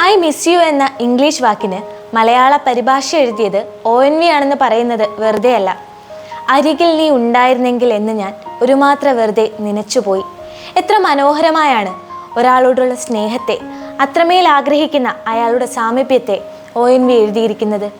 I miss you എന്ന English വാക്കിന് മലയാള പരിഭാഷ എഴുതിയത് ഒ എൻ വി ആണെന്ന് പറയുന്നത് വെറുതെയല്ല. അരികിൽ നീ ഉണ്ടായിരുന്നെങ്കിൽ എന്ന് ഞാൻ ഒരു മാത്രം വെറുതെ നനച്ചുപോയി. എത്ര മനോഹരമായാണ് ഒരാളോടുള്ള സ്നേഹത്തെ അത്രമേൽ ആഗ്രഹിക്കുന്ന അയാളുടെ സാമീപ്യത്തെ ഒ എൻ വി എഴുതിയിരിക്കുന്നത്.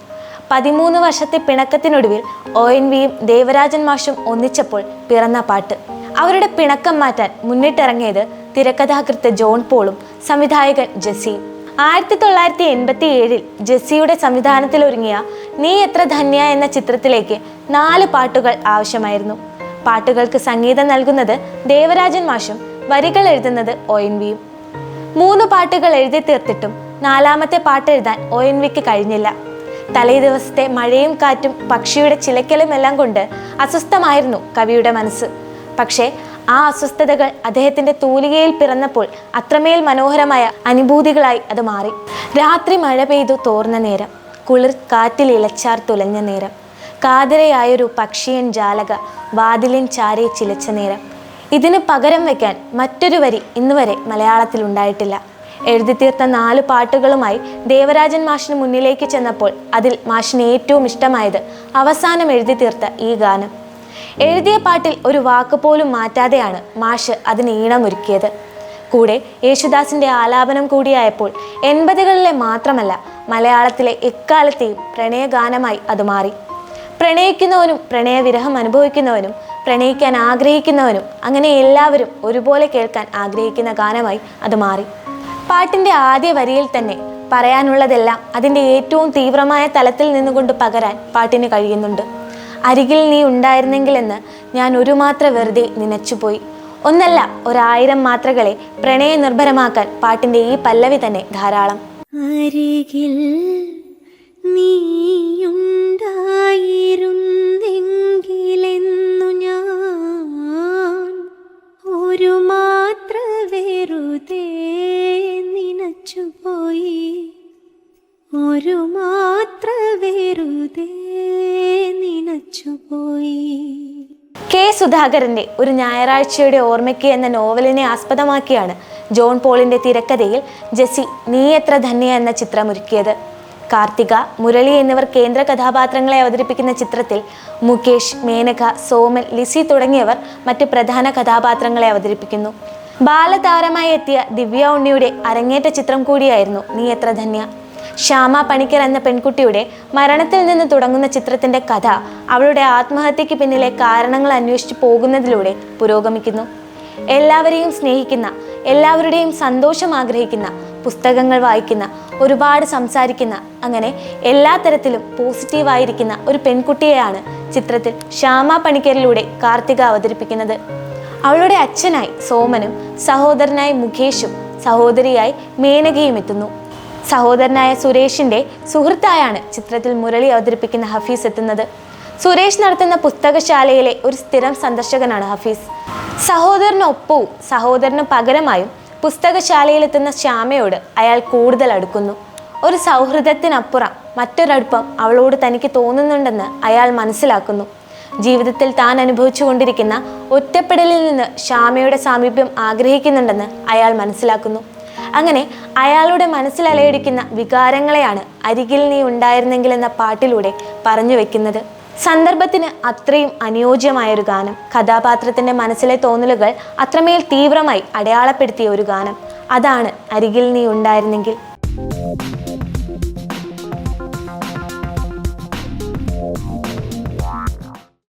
പതിമൂന്ന് വർഷത്തെ പിണക്കത്തിനൊടുവിൽ ഒ എൻ വിയും ദേവരാജൻ മാഷും ഒന്നിച്ചപ്പോൾ പിറന്ന പാട്ട്. അവരുടെ പിണക്കം മാറ്റാൻ മുന്നിട്ടിറങ്ങിയത് തിരക്കഥാകൃത്ത് ജോൺ പോളും സംവിധായകൻ ജെസ്സിയും. ആയിരത്തി തൊള്ളായിരത്തി എൺപത്തി ഏഴിൽ ജെസ്സിയുടെ സംവിധാനത്തിൽ ഒരുങ്ങിയ നീ എത്ര ധന്യ എന്ന ചിത്രത്തിലേക്ക് നാല് പാട്ടുകൾ ആവശ്യമായിരുന്നു. പാട്ടുകൾക്ക് സംഗീതം നൽകുന്നത് ദേവരാജൻ മാഷും വരികൾ എഴുതുന്നത് ഒ എൻ വിയും. മൂന്ന് പാട്ടുകൾ എഴുതി തീർത്തിട്ടും നാലാമത്തെ പാട്ട് എഴുതാൻ ഒ എൻ വിക്ക് കഴിഞ്ഞില്ല. തലേ ദിവസത്തെ മഴയും കാറ്റും പക്ഷിയുടെ ചിലക്കലും എല്ലാം കൊണ്ട് അസ്വസ്ഥമായിരുന്നു കവിയുടെ മനസ്സ്. പക്ഷേ ആ അസ്വസ്ഥതകൾ അദ്ദേഹത്തിന്റെ തൂലികയിൽ പിറന്നപ്പോൾ അത്രമേൽ മനോഹരമായ അനുഭൂതികളായി അത് മാറി. രാത്രി മഴ പെയ്തു തോർന്ന നേരം കുളിർ കാറ്റിൽ ഇളച്ചാർ തുലഞ്ഞ നേരം കാതരയായൊരു പക്ഷിയൻ ജാലക വാതിലിൻ ചാരെ ചിലച്ച നേരം. ഇതിന് പകരം വയ്ക്കാൻ മറ്റൊരു വരി ഇന്നുവരെ മലയാളത്തിൽ ഉണ്ടായിട്ടില്ല. എഴുതി തീർത്ത നാല് പാട്ടുകളുമായി ദേവരാജൻ മാഷിന് മുന്നിലേക്ക് ചെന്നപ്പോൾ അതിൽ മാഷിന് ഏറ്റവും ഇഷ്ടമായത് അവസാനം എഴുതി തീർത്ത ഈ ഗാനം. എഴുതിയ പാട്ടിൽ ഒരു വാക്ക് പോലും മാറ്റാതെയാണ് മാഷ് അതിന് ഈണമൊരുക്കിയത്. കൂടെ യേശുദാസിന്റെ ആലാപനം കൂടിയായപ്പോൾ എൺപതുകളിലെ മാത്രമല്ല മലയാളത്തിലെ എക്കാലത്തെയും പ്രണയഗാനമായി അത് മാറി. പ്രണയിക്കുന്നവനും പ്രണയവിരഹം അനുഭവിക്കുന്നവനും പ്രണയിക്കാൻ ആഗ്രഹിക്കുന്നവനും അങ്ങനെ എല്ലാവരും ഒരുപോലെ കേൾക്കാൻ ആഗ്രഹിക്കുന്ന ഗാനമായി അത് മാറി. പാട്ടിന്റെ ആദ്യ വരിയിൽ തന്നെ പറയാനുള്ളതെല്ലാം അതിന്റെ ഏറ്റവും തീവ്രമായ തലത്തിൽ നിന്നുകൊണ്ട് പകരാൻ പാട്ടിന് കഴിയുന്നുണ്ട്. അരികിൽ നീ ഉണ്ടായിരുന്നെങ്കിലെന്ന് ഞാൻ ഒരു മാത്ര വെറുതെ നനച്ചുപോയി. ഒന്നല്ല ഒരായിരം മാത്രകളെ പ്രണയ നിർഭരമാക്കാൻ പാട്ടിന്റെ ഈ പല്ലവി തന്നെ ധാരാളം. അരികിൽ നീയുണ്ടായിരുന്നെങ്കിലെന്നു ഞാൻ ഒരു മാത്ര വെറുതെ നിനച്ചുപോയി. ഒരു മാത്ര വെറുതെ നിനച്ചുപോയി കെ സുധാകരന്റെ ഒരു ഞായറാഴ്ചയുടെ ഓർമ്മയ്ക്ക് എന്ന നോവലിനെ ആസ്പദമാക്കിയാണ് ജോൺ പോളിന്റെ തിരക്കഥയിൽ ജെസ്സി നീ എത്ര ധന്യ എന്ന ചിത്രമൊരുക്കിയത് കാർത്തിക മുരളി എന്നിവർ കേന്ദ്ര കഥാപാത്രങ്ങളെ അവതരിപ്പിക്കുന്ന ചിത്രത്തിൽ മുകേഷ് മേനക സോമൻ ലിസി തുടങ്ങിയവർ മറ്റ് പ്രധാന കഥാപാത്രങ്ങളെ അവതരിപ്പിക്കുന്നു. ബാലതാരമായി എത്തിയ ദിവ്യ ഉണ്ണിയുടെ അരങ്ങേറ്റ ചിത്രം കൂടിയായിരുന്നു നീ എത്ര ധന്യ ശ്യാമ പണിക്കർ എന്ന പെൺകുട്ടിയുടെ മരണത്തിൽ നിന്ന് തുടങ്ങുന്ന ചിത്രത്തിന്റെ കഥ അവളുടെ ആത്മഹത്യക്ക് പിന്നിലെ കാരണങ്ങൾ അന്വേഷിച്ച് പോകുന്നതിലൂടെ പുരോഗമിക്കുന്നു. എല്ലാവരെയും സ്നേഹിക്കുന്ന എല്ലാവരുടെയും സന്തോഷം ആഗ്രഹിക്കുന്ന പുസ്തകങ്ങൾ വായിക്കുന്ന ഒരുപാട് സംസാരിക്കുന്ന അങ്ങനെ എല്ലാ തരത്തിലും പോസിറ്റീവായിരിക്കുന്ന ഒരു പെൺകുട്ടിയെയാണ് ചിത്രത്തിൽ ശ്യാമ പണിക്കരിലൂടെ കാർത്തിക അവതരിപ്പിക്കുന്നത്. അവളുടെ അച്ഛനായി സോമനും സഹോദരനായി മുഖേഷും സഹോദരിയായി മേനകയും എത്തുന്നു. സഹോദരനായ സുരേഷിന്റെ സുഹൃത്തായാണ് ചിത്രത്തിൽ മുരളി അവതരിപ്പിക്കുന്ന ഹഫീസ് എത്തുന്നത്. സുരേഷ് നടത്തുന്ന പുസ്തകശാലയിലെ ഒരു സ്ഥിരം സന്ദർശകനാണ് ഹഫീസ്. സഹോദരനൊപ്പവും സഹോദരന് പകരമായും പുസ്തകശാലയിലെത്തുന്ന ശ്യാമയോട് അയാൾ കൂടുതൽ അടുക്കുന്നു. ഒരു സൗഹൃദത്തിനപ്പുറം മറ്റൊരടുപ്പം അവളോട് തനിക്ക് തോന്നുന്നുണ്ടെന്ന് അയാൾ മനസ്സിലാക്കുന്നു. ജീവിതത്തിൽ താൻ അനുഭവിച്ചുകൊണ്ടിരിക്കുന്ന ഒറ്റപ്പെടലിൽ നിന്ന് ശ്യാമയുടെ സാമീപ്യം ആഗ്രഹിക്കുന്നുണ്ടെന്ന് അയാൾ മനസ്സിലാക്കുന്നു. അങ്ങനെ അയാളുടെ മനസ്സിൽ അലയടിക്കുന്ന വികാരങ്ങളെയാണ് അരികിൽ നീ ഉണ്ടായിരുന്നെങ്കിൽ എന്ന പാട്ടിലൂടെ പറഞ്ഞു വെക്കുന്നത്. സന്ദർഭത്തിന് അത്രയും അനുയോജ്യമായൊരു ഗാനം കഥാപാത്രത്തിന്റെ മനസ്സിലെ തോന്നലുകൾ അത്രമേൽ തീവ്രമായി അടയാളപ്പെടുത്തിയ ഒരു ഗാനം. അതാണ് അരികിൽ നീ ഉണ്ടായിരുന്നെങ്കിൽ.